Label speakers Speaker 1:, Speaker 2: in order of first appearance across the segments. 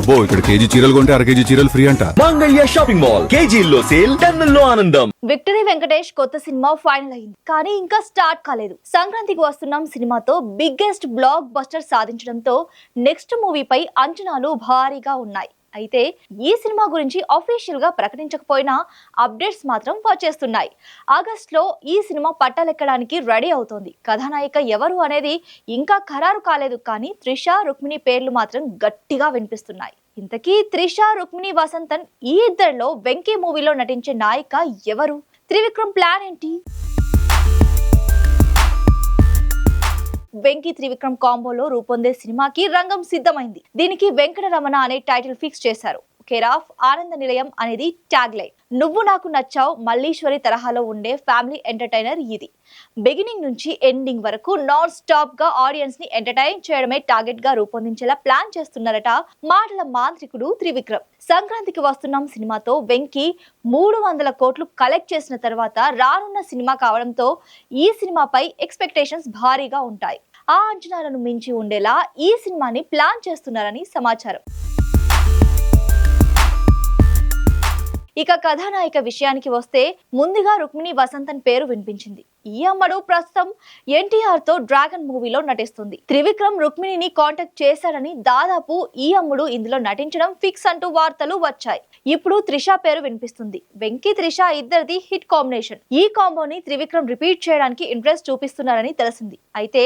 Speaker 1: అబ్బో ఇక్కడ కేజీ చీరలు కొంటే అర కేజీ చీరలు ఫ్రీ అంట.
Speaker 2: Mangalya shopping mall. కేజీల్లో సేల్ టన్నుల్లో ఆనందం.
Speaker 3: విక్టరీ వెంకటేష్ కొత్త సినిమా ఫైనల్ అయింది. కానీ ఇంకా స్టార్ట్ కాలేదు. సంక్రాంతికి వస్తున్నాం సినిమాతో బిగ్గెస్ట్ బ్లాక్ బస్టర్ సాధించడంతో నెక్స్ట్ మూవీపై అంచనాలు భారీగా ఉన్నాయి. అయితే ఈ సినిమా గురించి అఫీషియల్గా ప్రకటించకపోయినా అప్డేట్స్ మాత్రం వచ్చేస్తున్నాయి. ఆగస్ట్లో ఈ సినిమా పట్టాలెక్కడానికి రెడీ అవుతోంది. కథానాయిక ఎవరు అనేది ఇంకా ఖరారు కాలేదు కానీ త్రిష రుక్మిణి పేర్లు మాత్రం గట్టిగా వినిపిస్తున్నాయి. ఇంతకీ త్రిష రుక్మిణి వసంతన్ ఈ ఇద్దరిలో వెంకీ మూవీలో నటించే నాయిక ఎవరు? త్రివిక్రమ్ ప్లాన్ ఏంటి? వెంకీ త్రివిక్రమ్ కాంబోలో రూపొందే సినిమాకి రంగం సిద్ధమైంది. దీనికి వెంకటరమణ అనే టైటిల్ ఫిక్స్ చేశారు. కేర్ ఆఫ్ ఆనంద నిలయం అనేది ట్యాగ్ లైన్. నువ్వు నాకు నచ్చావు మల్లీశ్వరి తరహాలో ఉండే ఫ్యామిలీ ఎంటర్టైనర్ ఇది. బిగినింగ్ నుంచి ఎండింగ్ వరకు నాన్ స్టాప్గా ఆడియన్స్ని ఎంటర్టైన్ చేయడమే టార్గెట్గా రూపొందించేలా ప్లాన్ చేస్తున్నారట మాటల మాంత్రికుడు త్రివిక్రమ్. సంక్రాంతికి వస్తున్నాం సినిమాతో వెంకీ మూడు వందల కోట్లు కలెక్ట్ చేసిన తర్వాత రానున్న సినిమా కావడంతో ఈ సినిమాపై ఎక్స్పెక్టేషన్స్ భారీగా ఉంటాయి. ఆ అంచనాలను మించి ఉండేలా ఈ సినిమాని ప్లాన్ చేస్తున్నారని సమాచారం. ఇక కథానాయిక విషయానికి వస్తే ముందుగా రుక్మిణి వసంతన్ పేరు వినిపించింది. ఈ అమ్మడు ప్రస్తుతం ఎన్టీఆర్తో డ్రాగన్ మూవీలో నటిస్తుంది. త్రివిక్రమ్ రుక్మిణిని కాంటాక్ట్ చేశాడని దాదాపు ఈ అమ్ముడు ఇందులో నటించడం ఫిక్స్ అంటూ వార్తలు వచ్చాయి. ఇప్పుడు త్రిష పేరు వినిపిస్తుంది. వెంకీ త్రిష ఇద్దరిది హిట్ కాంబినేషన్ ఈ కాంబోని త్రివిక్రమ్ రిపీట్ చేయడానికి ఇంట్రెస్ట్ చూపిస్తున్నారని తెలిసింది. అయితే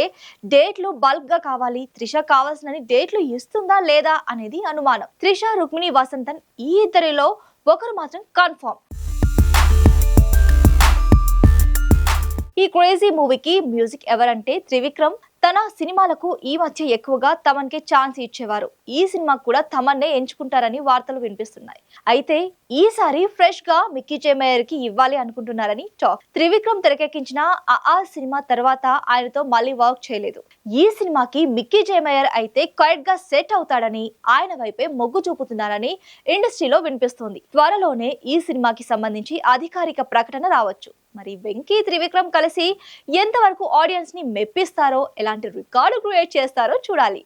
Speaker 3: డేట్లు బల్క్గా కావాలి. త్రిష కావాల్సిన డేట్లు ఇస్తుందా లేదా అనేది అనుమానం. త్రిష రుక్మిణి వసంతన్ ఈ ఇద్దరిలో ఒకరు మాత్రం కన్ఫర్మ్ ఈ క్రేజీ మూవీకి మ్యూజిక్ ఎవరంటే త్రివిక్రమ్ తన సినిమాలకు ఈ మధ్య ఎక్కువగా తమన్కే ఛాన్స్ ఇచ్చేవారు. ఈ సినిమా కూడా తమన్నే ఎంచుకుంటారని వార్తలు వినిపిస్తున్నాయి. అయితే ఈసారి ఫ్రెష్గా మిక్కీ జేమేయర్కి ఇవ్వాలి అనుకుంటున్నారని టాక్. త్రివిక్రమ్ తెరకెక్కించిన ఆ ఆ సినిమా తర్వాత ఆయనతో మళ్ళీ వర్క్ చేయలేదు. ఈ సినిమాకి మిక్కీ జేమేయర్ అయితే కరెక్ట్గా సెట్ అవుతాడని ఆయన వైపే మొగ్గు చూపుతున్నారని ఇండస్ట్రీలో వినిపిస్తోంది. త్వరలోనే ఈ సినిమాకి సంబంధించి అధికారిక ప్రకటన రావచ్చు. మరి వెంకీ త్రివిక్రమ్ కలిసి ఎంతవరకు ఆడియన్స్ని మెప్పిస్తారో ఎలాంటి రికార్డు క్రియేట్ చేస్తారో చూడాలి.